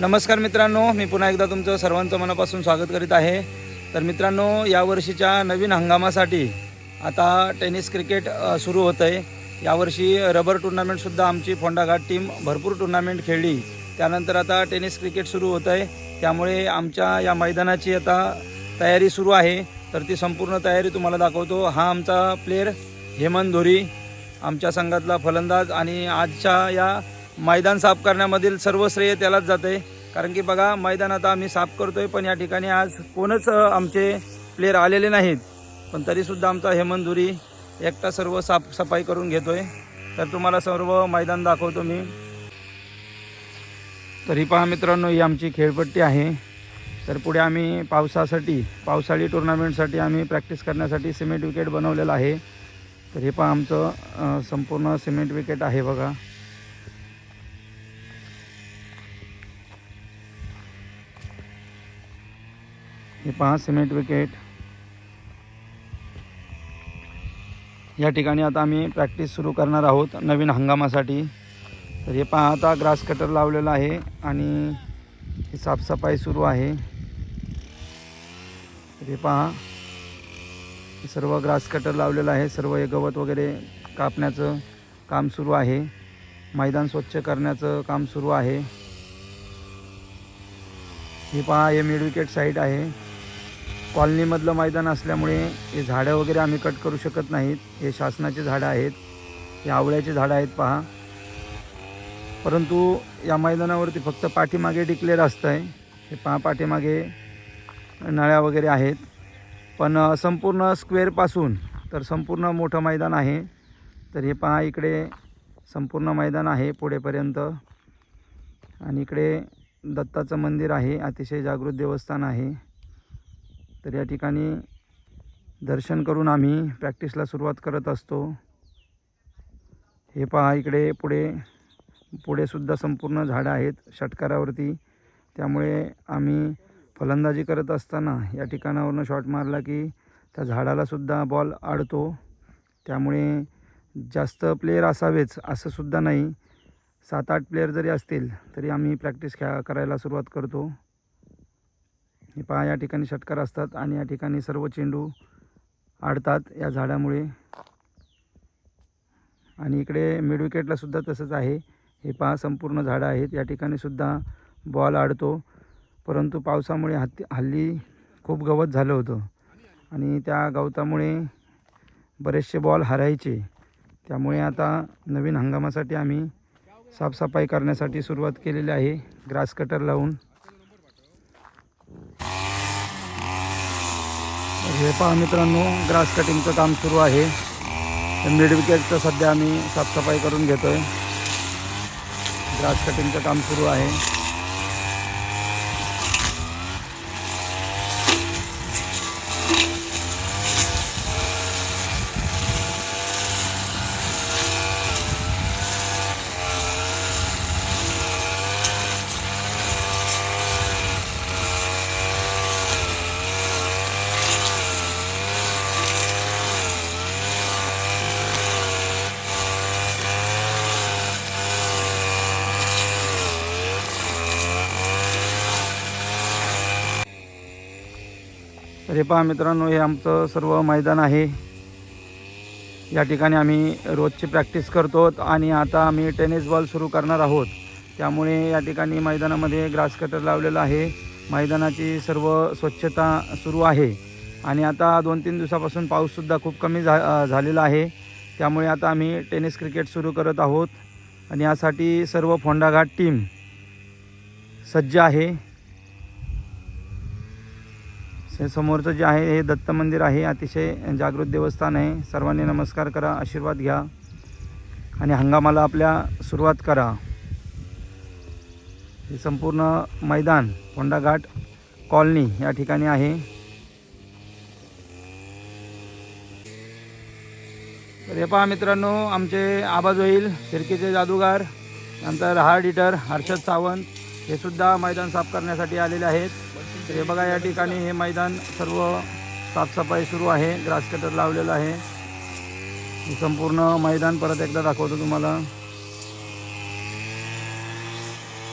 नमस्कार मित्रांनो मी पुन्हा एकदा तुमचं सर्वांचं मनापासून स्वागत करीत आहे. तर मित्रांनो यावर्षीच्या नवीन हंगामासाठी आता टेनिस क्रिकेट सुरू होतं आहे यावर्षी रबर टुर्नामेंटसुद्धा आमची फोंडाघाट टीम भरपूर टुर्नामेंट खेळली. त्यानंतर आता टेनिस क्रिकेट सुरू होतं आहे त्यामुळे आमच्या या मैदानाची आता तयारी सुरू आहे. तर ती संपूर्ण तयारी तुम्हाला दाखवतो. हा आमचा प्लेअर हेमंत धोरी आमच्या संघातला फलंदाज आणि आजच्या या मैदान साफ करण्यामधील सर्व श्रेय त्यालाच जाते. कारण की बघा मैदान आता आम्ही साफ करतोय पण या ठिकाणी आज कोणच आमचे प्लेयर आलेले नाहीत. पण तरीसुद्धा आमचा हेमंत धुरी एकटा सर्व साफसफाई करून घेतोय. तर तुम्हाला सर्व मैदान दाखवतो मी. तरी पहा मित्रांनो ही आमची खेळपट्टी आहे. तर पुढे आम्ही पावसासाठी पावसाळी टुर्नामेंटसाठी आम्ही प्रॅक्टिस करण्यासाठी सिमेंट विकेट बनवलेलं आहे. तर हे पहा आमचं संपूर्ण सिमेंट विकेट आहे बघा. हे पहा सिमेंट विकेट. या ठिकाणी आता आम्ही प्रॅक्टिस सुरू करणार आहोत नवीन हंगामासाठी. तर हे पहा आता ग्रास कटर लावलेलं आहे आणि ही साफसफाई सुरू आहे. तर हे पहा हे सर्व ग्रास कटर लावलेलं आहे सर्व हे गवत वगैरे कापण्याचं काम सुरू आहे. मैदान स्वच्छ करण्याचं काम सुरू आहे. हे पहा हे मिड विकेट साईड आहे. कॉलनीमधलं मैदान असल्यामुळे हे झाडं वगैरे आम्ही कट करू शकत नाहीत. हे शासनाचे झाडं आहेत. हे आवळ्याचे झाडं आहेत पहा. परंतु या मैदानावरती फक्त पाठीमागे डिक्लेअर असतं आहे हे पहा पाठीमागे नळ्या वगैरे आहेत. पण संपूर्ण स्क्वेअरपासून तर संपूर्ण मोठं मैदान आहे. तर हे पहा इकडे संपूर्ण मैदान आहे पुढेपर्यंत. आणि इकडे दत्ताचं मंदिर आहे. अतिशय जागृत देवस्थान आहे. तर या ठिकाणी दर्शन करून आम्ही प्रॅक्टिसला सुरुवात करत असतो. हे पहा इकडे पुढे पुढेसुद्धा संपूर्ण झाडं आहेत षटकारावरती. त्यामुळे आम्ही फलंदाजी करत असताना या ठिकाणावरनं शॉट मारला की त्या झाडालासुद्धा बॉल अडतो त्यामुळे जास्त प्लेयर असावेच असं सुद्धा नाही. सात आठ प्लेयर जरी असतील तरी आम्ही प्रॅक्टिस खेळा करायला सुरुवात करतो. हे पहा या ठिकाणी षटकार असतात आणि या ठिकाणी सर्व चेंडू आडतात या झाडामुळे. आणि इकडे मिडविकेटला सुद्धा तसंच आहे. हे पहा संपूर्ण झाडं आहेत. या ठिकाणी सुद्धा बॉल आडतो. परंतु पावसामुळे हत्ती हल्ली खूप गवत झालं होतं. आणि त्या गवतामुळे बरेचसे बॉल हरायचे. त्यामुळे आता नवीन हंगामासाठी आम्ही साफसफाई करण्यासाठी सुरुवात केलेली आहे. ग्रास कटर लावून. हे पहा मित्रांनो ग्रास कटिंगचं काम सुरू आहे. मिड विकेटचं सध्या आम्ही साफसफाई करून घेतो आहे ग्रास कटिंगचं काम सुरू आहे. तर हे पहा मित्रांनो हे आमचं सर्व मैदान आहे. या ठिकाणी आम्ही रोजची प्रॅक्टिस करतो आणि आता आम्ही टेनिस बॉल सुरू करणार आहोत. त्यामुळे या ठिकाणी मैदानामध्ये ग्रास कटर लावलेलं आहे. मैदानाची सर्व स्वच्छता सुरू आहे. आणि आता दोन तीन दिवसापासून पाऊससुद्धा खूप कमी झा झालेला आहे. त्यामुळे आता आम्ही टेनिस क्रिकेट सुरू करत आहोत. आणि यासाठी सर्व फोंडाघाट टीम सज्ज आहे. हे समोरचं जे आहे हे दत्त मंदिर आहे अतिशय जागृत देवस्थान आहे. सर्वांनी नमस्कार करा आशीर्वाद घ्या आणि हंगामाला आपल्या सुरुवात करा. हे संपूर्ण मैदान फोंडाघाट कॉलनी या ठिकाणी आहे. तर हे पहा मित्रांनो आमचे आबाज होईल फिरकीचे जादूगार नंतर हार्ड हिटर हर्षद सावंत हे सुद्धा मैदान साफ करण्यासाठी आलेले आहेत. तर हे बघा या ठिकाणी हे मैदान सर्व साफसफाई सुरू आहे. ग्रास कटर लावलेलं आहे. संपूर्ण मैदान परत एकदा दाखवतो तुम्हाला.